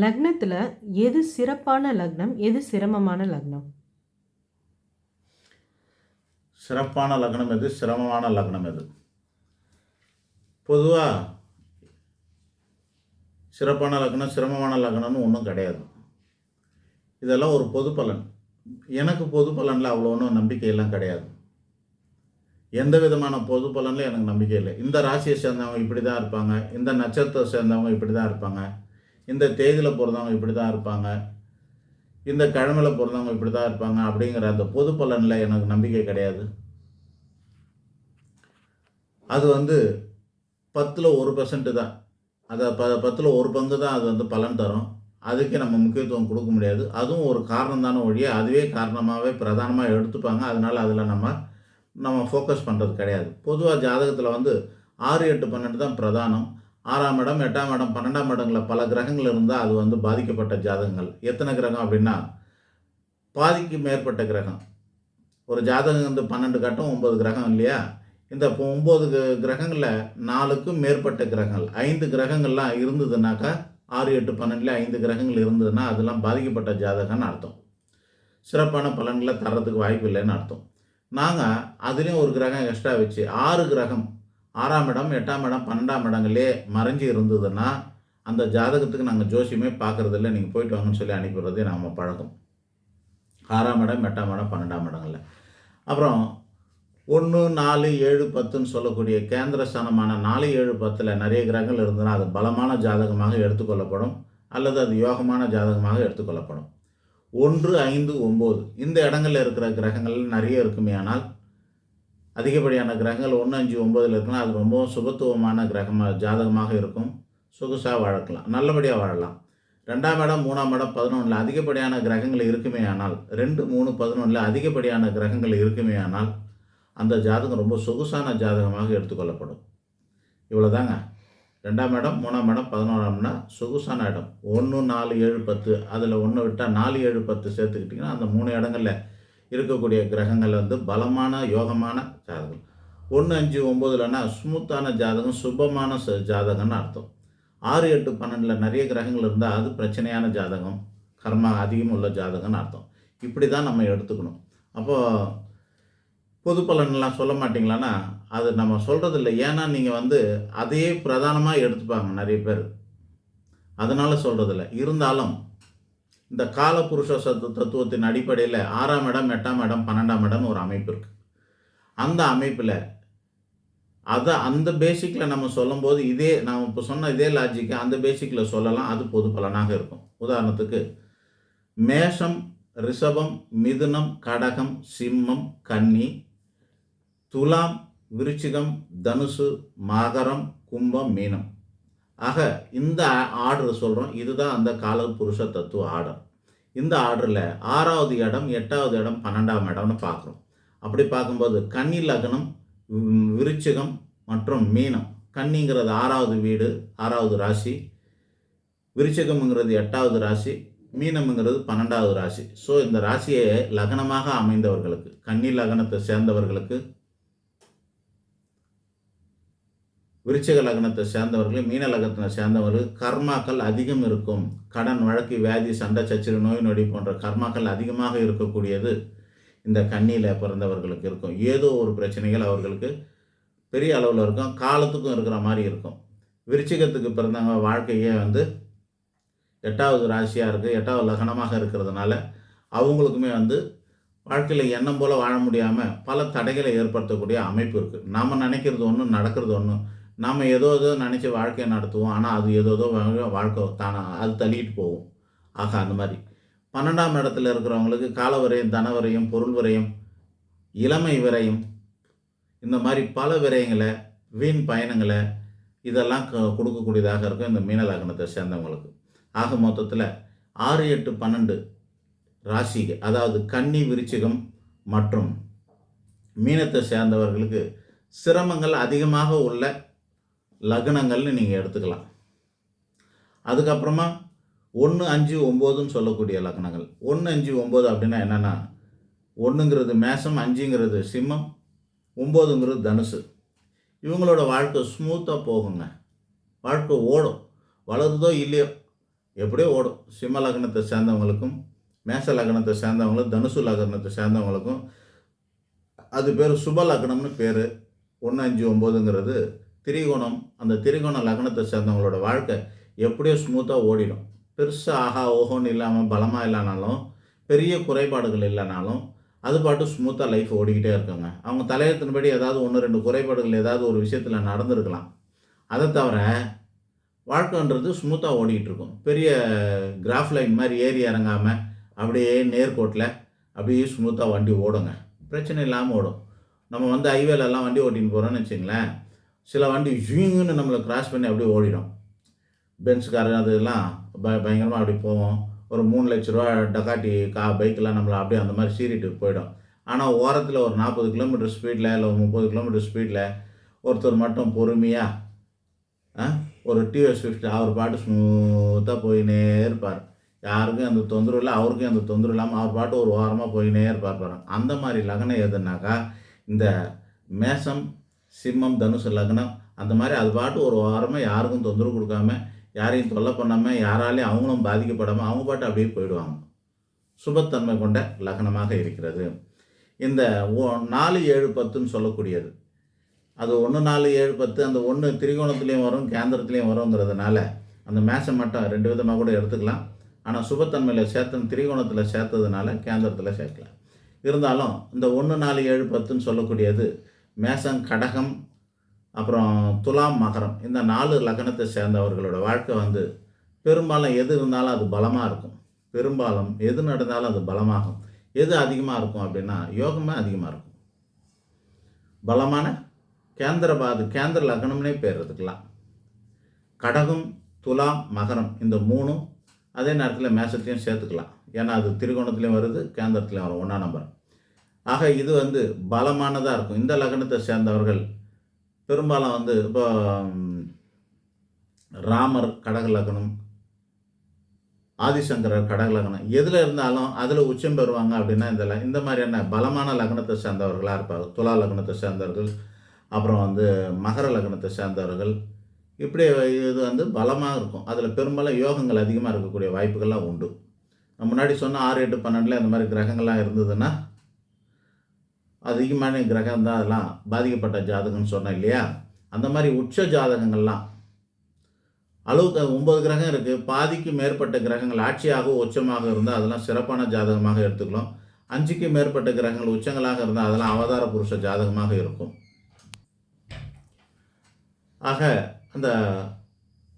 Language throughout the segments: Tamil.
லக்னத்தில் எது சிறப்பான லக்னம் எது சிரமமான லக்னம்? சிறப்பான லக்னம் எது சிரமமான லக்னம் எது? பொதுவாக சிறப்பான லக்னம் சிரமமான லக்னம்னு ஒன்றும் கிடையாது. இதெல்லாம் ஒரு பொது பலன். எனக்கு பொது பலனில் அவ்வளோ ஒன்றும் நம்பிக்கையெல்லாம் கிடையாது. எந்த விதமான பொது பலனில் எனக்கு நம்பிக்கை இல்லை. இந்த ராசியை சேர்ந்தவங்க இப்படி தான் இருப்பாங்க. இந்த நட்சத்திரத்தை சேர்ந்தவங்க இப்படி தான் இருப்பாங்க. இந்த தேதியில் பிறந்தவங்க இப்படி தான் இருப்பாங்க இந்த கிழமையில் பிறந்தவங்க இப்படி தான் இருப்பாங்க அப்படிங்கிற அந்த பொது பலனில் எனக்கு நம்பிக்கை கிடையாது. அது வந்து பத்தில் ஒரு பர்சன்ட்டு தான். அதை ப பத்தில் ஒரு பங்கு தான் அது வந்து பலன் தரும். அதுக்கே நம்ம முக்கியத்துவம் கொடுக்க முடியாது. அதுவும் ஒரு காரணம் தானே ஒழிய அதுவே காரணமாகவே பிரதானமாக எடுத்துப்பாங்க. அதனால் அதில் நம்ம நம்ம ஃபோக்கஸ் பண்ணுறது கிடையாது. பொதுவாக ஜாதகத்தில் வந்து ஆறு எட்டு பன்னெண்டு தான் பிரதானம். ஆறாம் இடம் எட்டாம் இடம் பன்னெண்டாம் இடங்களில் பல கிரகங்கள் இருந்தால் அது வந்து பாதிக்கப்பட்ட ஜாதகங்கள். எத்தனை கிரகம் அப்படின்னா பாதிக்கு மேற்பட்ட கிரகம். ஒரு ஜாதகம் வந்து பன்னெண்டு கட்டம் ஒம்பது கிரகம் இல்லையா? இந்த இப்போ ஒம்பது கிரகங்களில் நாலுக்கும் மேற்பட்ட கிரகங்கள். ஐந்து கிரகங்கள்லாம் இருந்ததுனாக்கா ஆறு எட்டு பன்னெண்டில் ஐந்து கிரகங்கள் இருந்ததுன்னா அதெல்லாம் பாதிக்கப்பட்ட ஜாதகம்னு அர்த்தம். சிறப்பான பலன்களை தர்றதுக்கு வாய்ப்பு இல்லைன்னு அர்த்தம். நாங்கள் அதுலேயும் ஒரு கிரகம் எக்ஸ்ட்ரா வச்சு ஆறு கிரகம் ஆறாம் இடம் எட்டாம் இடம் பன்னெண்டாம் இடங்களே மறைஞ்சு இருந்ததுன்னா அந்த ஜாதகத்துக்கு நாங்கள் ஜோசியமே பார்க்குறதில்ல நீங்கள் போயிட்டு வாங்கன்னு சொல்லி அனுப்பிடுறதே நம்ம பழக்கம். ஆறாம் இடம் எட்டாம் இடம் பன்னெண்டாம் இடங்களில். அப்புறம் ஒன்று நாலு ஏழு பத்துன்னு சொல்லக்கூடிய கேந்திர ஸ்தானமான நாலு ஏழு பத்தில் நிறைய கிரகங்கள் இருந்ததுன்னா அது பலமான ஜாதகமாக எடுத்துக்கொள்ளப்படும். அல்லது அது யோகமான ஜாதகமாக எடுத்துக்கொள்ளப்படும். ஒன்று ஐந்து ஒம்பது. இந்த இடங்களில் இருக்கிற கிரகங்கள் நிறைய இருக்குமே ஆனால் அதிகப்படியான கிரகங்கள் ஒன்று அஞ்சு ஒம்பதில் இருக்குன்னா அது ரொம்பவும் சுபத்துவமான கிரகமாக ஜாதகமாக இருக்கும். சொகுசாக வாழக்கலாம். நல்லபடியாக வாழலாம். ரெண்டாம் இடம் மூணாம் இடம் பதினொன்றில் அதிகப்படியான கிரகங்கள் இருக்குமே ஆனால் ரெண்டு மூணு பதினொன்றில் அதிகப்படியான கிரகங்கள் இருக்குமே ஆனால் அந்த ஜாதகம் ரொம்ப சொகுசான ஜாதகமாக எடுத்துக்கொள்ளப்படும். இவ்வளோதாங்க ரெண்டாம் இடம் மூணாம் இடம் பதினோராம்னா சொகுசான இடம். ஒன்று நாலு ஏழு பத்து. அதில் ஒன்று விட்டால் நாலு ஏழு பத்து சேர்த்துக்கிட்டிங்கன்னா அந்த மூணு இடங்களில் இருக்கக்கூடிய கிரகங்கள் வந்து பலமான யோகமான ஜாதகம். ஒன்று அஞ்சு ஒம்போதுலன்னா ஸ்மூத்தான ஜாதகம் சுபமான ச ஜாதகம்னு அர்த்தம். ஆறு எட்டு பன்னெண்டில் நிறைய கிரகங்கள் இருந்தால் அது பிரச்சனையான ஜாதகம் கர்மா அதிகம் உள்ள ஜாதகம்னு அர்த்தம். இப்படி தான் நம்ம எடுத்துக்கணும். அப்போது பொது பலன்லாம் சொல்ல மாட்டிங்களான்னா அது நம்ம சொல்கிறது இல்லை ஏன்னா நீங்கள் வந்து அதையே பிரதானமாக எடுத்துப்பாங்க நிறைய பேர். அதனால் சொல்கிறதில்ல இருந்தாலும் இந்த காலபுருஷ சத்து தத்துவத்தின் அடிப்படையில் ஆறாம் இடம் எட்டாம் இடம் பன்னெண்டாம் இடம்னு ஒரு அமைப்பு இருக்குது அந்த அமைப்பில் அதை அந்த பேசிக்கில் நம்ம சொல்லும்போது இதே நாம் இப்போ சொன்ன இதே லாஜிக்கை அந்த பேசிக்கில் சொல்லலாம். அது பொது பலனாக இருக்கும். உதாரணத்துக்கு மேஷம் ரிஷபம் மிதுனம் கடகம் சிம்மம் கன்னி துலாம் விருச்சிகம் தனுசு மகரம் கும்பம் மீனம். ஆக இந்த ஆர்டர் சொல்கிறோம் இதுதான் அந்த கால புருஷ தத்துவ ஆர்டர் இந்த ஆர்டரில் ஆறாவது இடம் எட்டாவது இடம் பன்னெண்டாம் இடம்னு பார்க்குறோம். அப்படி பார்க்கும்போது கன்னி லக்னம் விருச்சிகம் மற்றும் மீனம். கன்னிங்கிறது ஆறாவது வீடு ஆறாவது ராசி. விருச்சிகம்ங்கிறது எட்டாவது ராசி. மீனம்ங்கிறது பன்னெண்டாவது ராசி. ஸோ இந்த ராசியை லக்னமாக அமைந்தவர்களுக்கு கன்னி லக்னத்தை சேர்ந்தவர்களுக்கு விருச்சிக லக்னத்தை சேர்ந்தவர்கள் மீன லக்னத்தை சேர்ந்தவர்கள் கர்மாக்கள் அதிகம் இருக்கும். கடன் வழக்கு வியாதி சண்டை சச்சரி நோய் நொடி போன்ற கர்மாக்கள் அதிகமாக இருக்கக்கூடியது இந்த கண்ணியில் பிறந்தவர்களுக்கு இருக்கும். ஏதோ ஒரு பிரச்சனைகள் அவர்களுக்கு பெரிய அளவில் இருக்கும். காலத்துக்கும் இருக்கிற மாதிரி இருக்கும். விருச்சிகத்துக்கு பிறந்தவங்க வாழ்க்கையே வந்து எட்டாவது ராசியாக இருக்குது எட்டாவது லக்னமாக இருக்கிறதுனால அவங்களுக்குமே வந்து வாழ்க்கையில் எண்ணம் போல் வாழ முடியாமல் பல தடைகளை ஏற்படுத்தக்கூடிய அமைப்பு இருக்குது நாம் நினைக்கிறது ஒன்றும் நடக்கிறது ஒன்றும் நாம் ஏதோ ஏதோ நினச்சி வாழ்க்கையை நடத்துவோம். ஆனால் அது ஏதோ ஏதோ வாழ்க்கை தானே அது தள்ளிட்டு போகும். ஆக அந்த மாதிரி. பன்னெண்டாம் இடத்துல இருக்கிறவங்களுக்கு கால விரயம் தன விரயம் பொருள் விரயம் இளமை விரயம் இந்த மாதிரி பல விரயங்களை வீண் பயணங்களை இதெல்லாம் க- கொடுக்கக்கூடியதாக இருக்கும் இந்த மீன லக்னத்தை சேர்ந்தவங்களுக்கு. ஆக மொத்தத்தில் ஆறு எட்டு பன்னெண்டு ராசி அதாவது கன்னி விருச்சிகம் மற்றும் மீனத்தை சேர்ந்தவர்களுக்கு சிரமங்கள் அதிகமாக உள்ள லக்னங்கள்னு நீங்கள் எடுத்துக்கலாம். அதுக்கப்புறமா ஒன்று அஞ்சு ஒம்போதுன்னு சொல்லக்கூடிய லக்னங்கள். ஒன்று அஞ்சு ஒம்பது அப்படின்னா என்னென்னா ஒன்றுங்கிறது மேசம் அஞ்சுங்கிறது சிம்மம் ஒம்போதுங்கிறது தனுசு. இவங்களோட வாழ்க்கை ஸ்மூத்தாக போகுங்க. வாழ்க்கை ஓடும். வளருதோ இல்லையோ எப்படியோ ஓடும். சிம்ம லக்னத்தை சேர்ந்தவங்களுக்கும் மேச லக்னத்தை சேர்ந்தவங்களும் தனுசு லக்னத்தை சேர்ந்தவங்களுக்கும் அது பேர் சுப லக்னம்னு பேர். ஒன்று அஞ்சு ஒம்போதுங்கிறது திரிகோணம் அந்த திரிகோண லக்னத்தை சேர்ந்தவங்களோட வாழ்க்கை எப்படியோ ஸ்மூத்தாக ஓடிடும். பெருசாக ஆஹா ஓஹோன்னு இல்லாமல் பலமாக இல்லைனாலும் பெரிய குறைபாடுகள் இல்லைனாலும் அது பாட்டு ஸ்மூத்தாக லைஃப் ஓடிக்கிட்டே இருக்குங்க. அவங்க தலையத்தின்படி ஏதாவது ஒன்று ரெண்டு குறைபாடுகள் ஏதாவது ஒரு விஷயத்தில் நடந்திருக்கலாம். அதை தவிர வாழ்க்கைன்றது ஸ்மூத்தாக ஓடிக்கிட்டு இருக்கும். பெரிய கிராஃப் லைன் மாதிரி ஏறி இறங்காமல் அப்படியே நேர்கோட்டில் அப்படியே ஸ்மூத்தாக வண்டி ஓடுங்க. பிரச்சனை இல்லாமல் ஓடும். நம்ம வந்து ஹைவேலெல்லாம் வண்டி ஓட்டின்னு போகிறோன்னு வச்சுங்களேன் சில வண்டி ஜூங்குன்னு நம்மளை கிராஸ் பண்ணி அப்படியே ஓடிடும். பென்ஸ்காரன் அதெல்லாம் ப பயங்கரமாக அப்படி போவோம். ஒரு மூணு லட்ச ரூபா டக்காட்டி கா பைக்கெலாம் நம்மளை அப்படியே அந்த மாதிரி சீறிட்டு போயிடும். ஆனால் ஓரத்தில் ஒரு நாற்பது கிலோமீட்டர் ஸ்பீடில் இல்லை ஒரு முப்பது கிலோமீட்டர் ஸ்பீடில் ஒருத்தர் மட்டும் பொறுமையாக ஒரு டிவிஎஸ் ஃபிஃப்டி அவர் பாட்டு ஸ்மூத்தாக போயினே இருப்பார். யாருக்கும் அந்த தொந்தரவு இல்லை அவருக்கும் அந்த தொந்தரவு இல்லாமல் அவர் பாட்டு ஒரு வாரமாக போயினே இருப்பார் பாருங்க. அந்த மாதிரி லக்னம் எதுனாக்கா இந்த மேசம் சிம்மம் தனுசு லக்னம் அந்த மாதிரி அது பாட்டு ஒரு வாரமாக யாருக்கும் தொந்தரவு கொடுக்காம யாரையும் தொல்லை பண்ணாமல் யாராலையும் அவங்களும் பாதிக்கப்படாமல் அவங்க பாட்டு அப்படியே போயிடுவாங்க. சுபத்தன்மை கொண்ட லக்னமாக இருக்கிறது. இந்த ஓ- நாலு ஏழு பத்துன்னு சொல்லக்கூடியது. அது ஒன்று நாலு ஏழு பத்து அந்த ஒன்று திரிகோணத்துலேயும் வரும் கேந்திரத்துலேயும் வருங்கிறதுனால அந்த மேசம் மட்டும் ரெண்டு விதமாக கூட எடுத்துக்கலாம். ஆனால் சுபத்தன்மையில் சேர்த்து திரிகோணத்தில் சேர்த்ததுனால கேந்திரத்தில் சேர்க்கலாம். இருந்தாலும் இந்த ஒன்று நாலு ஏழு பத்துன்னு சொல்லக்கூடியது மேசம் கடகம் அப்புறம் துலாம் மகரம். இந்த நாலு லக்னத்தை சேர்ந்தவர்களோட வாழ்க்கை வந்து பெரும்பாலும் எது இருந்தாலும் அது பலமாக இருக்கும். பெரும்பாலும் எது நடந்தாலும் அது பலமாகும். எது அதிகமாக இருக்கும் அப்படின்னா யோகமே அதிகமாக இருக்கும். பலமான கேந்திரபாது கேந்திர லக்னம்னே பேர் எடுத்துக்கலாம். கடகம் துலாம் மகரம் இந்த மூணும் அதே நேரத்தில் மேசத்தையும் சேர்த்துக்கலாம். ஏன்னா அது திரிகோணத்துலேயும் வருது கேந்திரத்துலேயும் வரும். ஒன்றா நம்பர். ஆக இது வந்து பலமானதாக இருக்கும். இந்த லக்னத்தை சேர்ந்தவர்கள் பெரும்பாலும் வந்து இப்போ ராமர் கடக லக்னம் ஆதிசங்கரர் கடக லக்னம் எதில் இருந்தாலும் அதில் உச்சம் பெறுவாங்க அப்படின்னா இந்த இந்த மாதிரியான பலமான லக்னத்தை சேர்ந்தவர்களாக இருப்பாங்க. துலா லக்னத்தை சேர்ந்தவர்கள் அப்புறம் வந்து மகர லக்னத்தை சேர்ந்தவர்கள் இப்படி இது வந்து பலமாக இருக்கும். அதில் பெரும்பாலும் யோகங்கள் அதிகமாக இருக்கக்கூடிய வாய்ப்புகள்லாம் உண்டு. முன்னாடி சொன்ன ஆறு எட்டு பன்னெண்டில் இந்த மாதிரி கிரகங்கள்லாம் இருந்ததுன்னா அதிகமான கிரகம் தான் அதெல்லாம் பாதிக்கப்பட்ட ஜாதகம்னு சொன்னேன் இல்லையா? அந்த மாதிரி உச்ச ஜாதகங்கள்லாம் அளவுக்கு ஒன்பது கிரகம் இருக்குது பாதிக்கு மேற்பட்ட கிரகங்கள் ஆட்சியாக உச்சமாக இருந்தால் அதெல்லாம் சிறப்பான ஜாதகமாக எடுத்துக்கலாம். அஞ்சுக்கு மேற்பட்ட கிரகங்கள் உச்சங்களாக இருந்தால் அதெல்லாம் அவதார புருஷ ஜாதகமாக இருக்கும். ஆக அந்த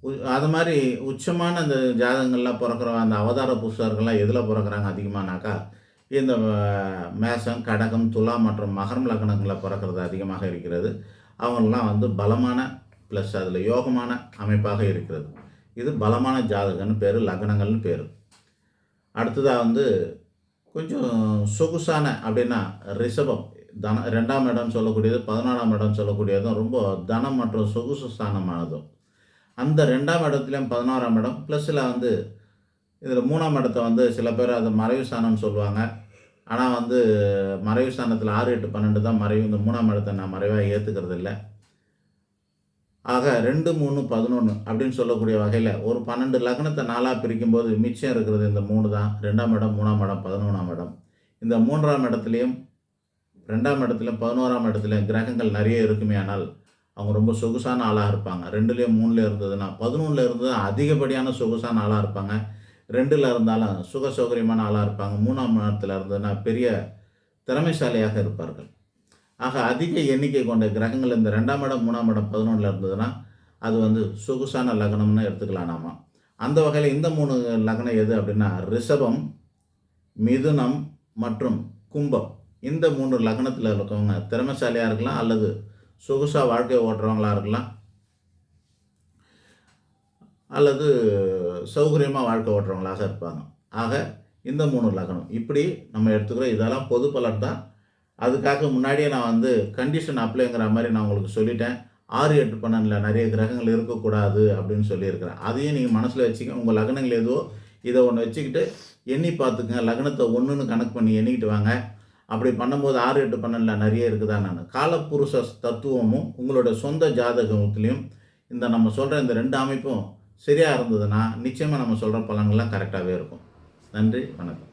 உ- அது மாதிரி உச்சமான அந்த ஜாதகங்கள்லாம் பிறக்கிற அந்த அவதார புருஷர்கள்லாம் எதில் பிறக்கிறாங்க அதிகமானாக்கா இந்த மேசம் கடகம் துலா மற்றும் மகரம் லக்னங்களில் பிறக்கிறது அதிகமாக இருக்கிறது. அவங்களாம் வந்து பலமான ப்ளஸ் அதில் யோகமான அமைப்பாக இருக்கிறது. இது பலமான ஜாதகம்னு பேர் லக்னங்கள்னு பேர். அடுத்ததாக வந்து கொஞ்சம் சொகுசான அப்படின்னா ரிஷபம். தன ரெண்டாம் இடம் சொல்லக்கூடியது பதினாறாம் இடம் சொல்லக்கூடியதும் ரொம்ப தனம் மற்றும் சொகுசு ஸ்தானமானதும். அந்த ரெண்டாம் இடத்துலையும் பதினாறாம் இடம் ப்ளஸில் வந்து இதில் மூணாம் இடத்த வந்து சில பேர் அது மறைவு ஸ்தானம்னு சொல்லுவாங்க. ஆனால் வந்து மறைவு ஸ்தானத்தில் ஆறு எட்டு பன்னெண்டு தான் மறைவு. இந்த மூணாம் இடத்தை நான் மறைவாக ஏற்றுக்கிறது இல்லை. ஆக ரெண்டு மூணு பதினொன்று அப்படின்னு சொல்லக்கூடிய வகையில் ஒரு பன்னெண்டு லக்னத்தை நாளாக பிரிக்கும்போது மிச்சம் இருக்கிறது இந்த மூணு தான். ரெண்டாம் இடம் மூணாம் இடம் பதினொன்றாம் இடம். இந்த மூன்றாம் இடத்துலையும் ரெண்டாம் இடத்துலையும் பதினோராம் இடத்துலையும் கிரகங்கள் நிறைய இருக்குமே ஆனால் அவங்க ரொம்ப சொகுசான ஆளாக இருப்பாங்க. ரெண்டுலேயும் மூணுலேயும் இருந்ததுன்னா பதினொன்றில் இருந்தது அதிகப்படியான சொகுசான ஆளாக இருப்பாங்க. ரெண்டில் இருந்தாலும் சுக சௌகரியமான ஆளாக இருப்பாங்க. மூணாம் இடத்துல இருந்ததுன்னா பெரிய திறமைசாலியாக இருப்பார்கள். ஆக அதிக எண்ணிக்கை கொண்ட கிரகங்கள் இந்த ரெண்டாம் இடம் மூணாம் இடம் பதினொன்றில் இருந்ததுன்னா அது வந்து சொகுசான லக்னம்னு எடுத்துக்கலாம் நாம. அந்த வகையில் இந்த மூணு லக்னம் எது அப்படின்னா ரிஷபம் மிதுனம் மற்றும் கும்பம். இந்த மூணு லக்னத்தில் இருக்கவங்க திறமைசாலியாக இருக்கலாம் அல்லது சொகுசாக வாழ்க்கை ஓட்டுறவங்களா இருக்கலாம். அல்லது சௌகரியமாக வாழ்க்கை ஓட்டுறவங்களாக இருப்பாங்க. ஆக இந்த மூணு லக்னம் இப்படி நம்ம எடுத்துக்கிறோம் இதெல்லாம் பொது பலன் தான். அதுக்காக முன்னாடியே நான் வந்து கண்டிஷன் அப்ளைங்கிற மாதிரி நான் உங்களுக்கு சொல்லிட்டேன். ஆறு எட்டு பன்னெண்டில் நிறைய கிரகங்கள் இருக்கக்கூடாது அப்படின்னு சொல்லியிருக்கிறேன். அதையும் நீங்கள் மனசில் வச்சுக்க உங்கள் லக்னங்கள் எதுவோ இதை ஒன்று வச்சுக்கிட்டு எண்ணி பார்த்துக்குங்க. லக்னத்தை ஒன்றுன்னு கணக்கு பண்ணி எண்ணிக்கிட்டு வாங்க. அப்படி பண்ணும்போது ஆறு எட்டு பன்னெண்டில் நிறைய இருக்குதா நான். காலப்புருஷ தத்துவமும் உங்களோட சொந்த ஜாதகத்துலேயும் இந்த நம்ம சொல்கிற இந்த ரெண்டு அமைப்பும் சரியாக இருந்ததுன்னா நிச்சயமாக நம்ம சொல்கிற பலன்கள்லாம் கரெக்டாகவே இருக்கும். நன்றி வணக்கம்.